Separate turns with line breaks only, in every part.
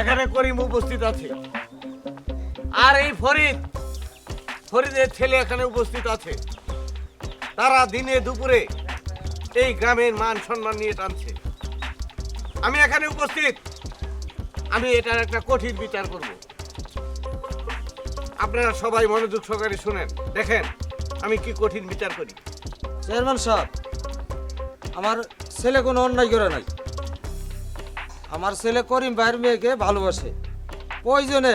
এখানে করিম উপস্থিত আছে। আর এই ফরিদ, ফরিদের ছেলে এখানে উপস্থিত আছে। তারা দিনে দুপুরে এই গ্রামের মান সম্মান নিয়ে টানছে। আমি এখানে উপস্থিত। আমি এটার একটা কঠিন বিচার করব। আপনারা সবাই মনোযোগ সহকারে শুনেন। দেখেন, আমি কি কঠিন বিচার করি।
চেয়ারম্যান সাহেব, আমার ছেলে কোনো অন্যায় করে নাই। আমার ছেলে করিম ভাইয়ের মেয়েকে ভালোবাসে। প্রয়োজনে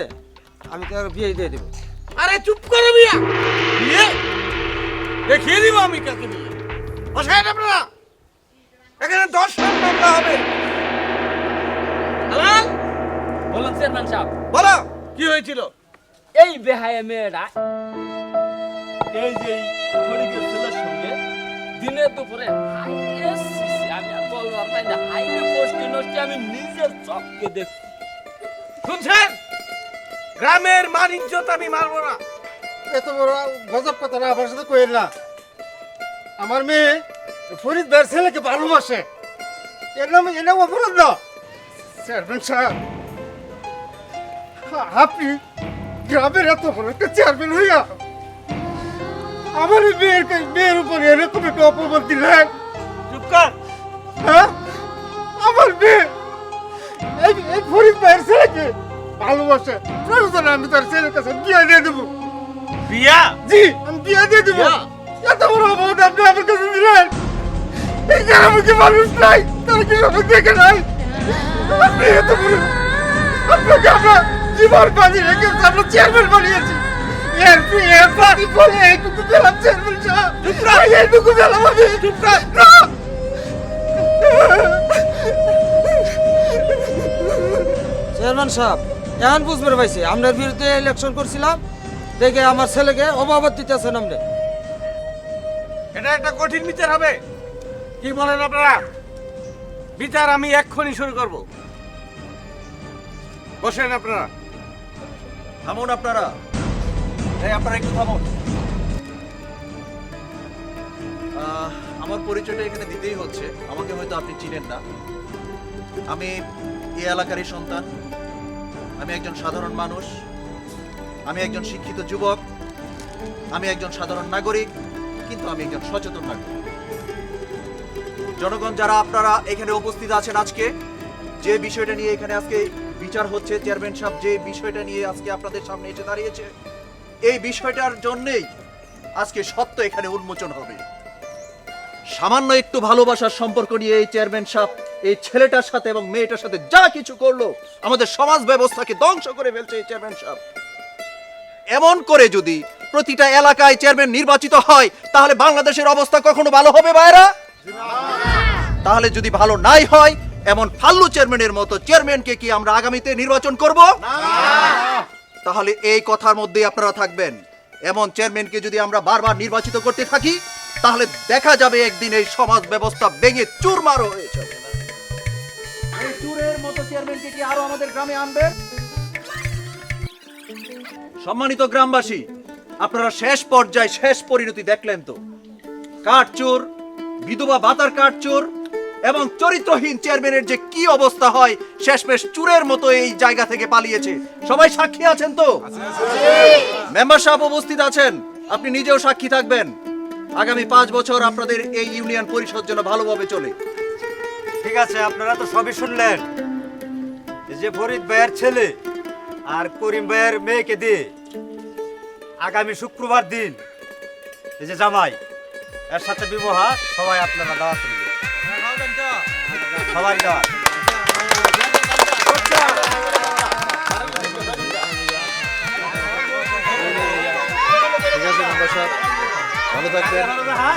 আমি তাকে বিয়ে দিয়ে দেবো।
আরে চুপ করে মিয়া। বিয়ে? দেখিয়ে দিব আমি কাকে বিয়ে। বসায় আপনারা এখানে দশ মামলা হবে।
বলুন চেয়ারম্যান সাহেব।
বলো কি হয়েছিল?
এই বেহায়া মেয়েরা এই যে ছেলের সঙ্গে দিনে দুপুরে হাইরে সিসি আমি বলবার পাই না? নষ্টি আমি নিজের চোখকে দেখছি।
শুনছেন? গ্রামের মান ইজ্জত আমি মারবো না।
এত বড় গজব কথা না আমার সাথে কইেন না। আমার মেয়ে ফরিদ ভাইয়ের ছেলেকে ভালোবাসে। এর নামে এর নাম অপরাধ না। চেয়ারম্যান সাহেব আপনি গ্রামের এত বড় একটা চেয়ারম্যান হইয়া আমার মেয়ের মেয়ের উপর এরকম একটা অপবাদ দিলেন।
চুপ কর।
হ্যাঁ? আমার মেয়ে। এই এই ফরিদ ভাইয়ের ছেলেকে ভালোবাসে। প্রয়োজনে আমি তার ছেলের কাছে বিয়ে দিয়ে দেবো।
বিয়া?
জি আমি বিয়ে দিয়ে দেবো? এত বড় অপবাদ আপনি আমার কাছে দিলেন। এই গ্রামে কি মানুষ নাই তারা কি সবাই দেখে নাই? আপনি এত বড় আপনাকে আমরা জীবন বানিয়ে রেখেছি আমরা চেয়ারম্যান বানিয়েছি। এর এর পানি বলে এইটুকু পেলাম চেয়ারম্যান সাহেব। এইটুকু পেলাম আমি। না!
চেয়ারম্যান সাহেব, এখন বুঝবে পাইছি আপনার বিরুদ্ধে ইলেকশন করছিলাম, দেখে আমার ছেলেকে অবাবত দিতেছেন আপনি
এটা একটা কঠিন বিচার হবে। কি বলেন আপনারা? বিচার আমি এক্ষুনি শুরু করব। বসেন আপনারা।
থামুন আপনারা। এই, আপনারা একটু থামুন। আমার পরিচয়টা এখানে দিতেই হচ্ছে। আমাকে হয়তো আপনি চিনেন না। আমি এই এলাকারই সন্তান। আমি একজন সাধারণ মানুষ। আমি একজন শিক্ষিত যুবক। আমি একজন সাধারণ নাগরিক, কিন্তু আমি একজন সচেতন নাগরিক। জনগণ, যারা আপনারা এখানে উপস্থিত আছেন আজকে, যে বিষয়টা নিয়ে এখানে আজকে বিচার হচ্ছে, চেয়ারম্যান সাহেব যে বিষয়টা নিয়ে আজকে আপনাদের সামনে এসে দাঁড়িয়েছে, এই বিষয়টার জন্যেই আজকে সত্য এখানে উন্মোচন হবে। সামান্য একটু ভালোবাসার সম্পর্ক নিয়ে এই চেয়ারম্যান সাহেব এই ছেলেটার সাথে এবং মেয়েটার সাথে যা কিছু করল, আমাদের সমাজ ব্যবস্থাকে ধ্বংস করে ফেলছে এই চেয়ারম্যান সাহেব। এমন করে যদি প্রতিটা এলাকায় চেয়ারম্যান নির্বাচিত হয়, তাহলে বাংলাদেশের অবস্থা কখনো ভালো হবে ভাইরা তাহলে যদি ভালো নাই হয়, এমন ফাল্লু চেয়ারম্যানের মতো চেয়ারম্যানকে কি আমরা আগামীতে নির্বাচন করব? তাহলে এই কথার মধ্যেই আপনারা থাকবেন। এমন চেয়ারম্যানকে যদি আমরা বারবার নির্বাচিত করতে থাকি, তাহলে দেখা যাবে একদিন এই সমাজ ব্যবস্থা ভেঙে চুরমারও হয়ে যাবে। এই চুরের মতো চেয়ারম্যানকে কি আরও আমাদের গ্রামে আনবে? সম্মানিত গ্রামবাসী, আপনারা শেষ পর্যায়ে শেষ পরিণতি দেখলেন তো। কাঠচোর বিধবা বাতার কাঠচোর এবং চরিত্রহীন চেয়ারম্যানের যে কি অবস্থা হয়, শেষমেশ চুরের মতো এই জায়গা থেকে পালিয়েছে। সবাই সাক্ষী আছেন তো? মেম্বার সাহেব উপস্থিত আছেন। আপনি নিজেও সাক্ষী থাকবেন। আগামী পাঁচ বছর আপনাদের এই ইউনিয়ন পরিষদ যেন ভালোভাবে চলে।
ঠিক আছে আপনারা তো সবই শুনলেন। যে ফরিদ ভাইয়ের ছেলে আর করিম ভাইয়ের মেয়েকে দিয়ে আগামী শুক্রবার দিন এই যে জামাই এর সাথে বিবাহ সবাই আপনারা দাওয়াত করবেন সবাই দাওয়াত।
ঠিক আছে ভালো থাকবেন।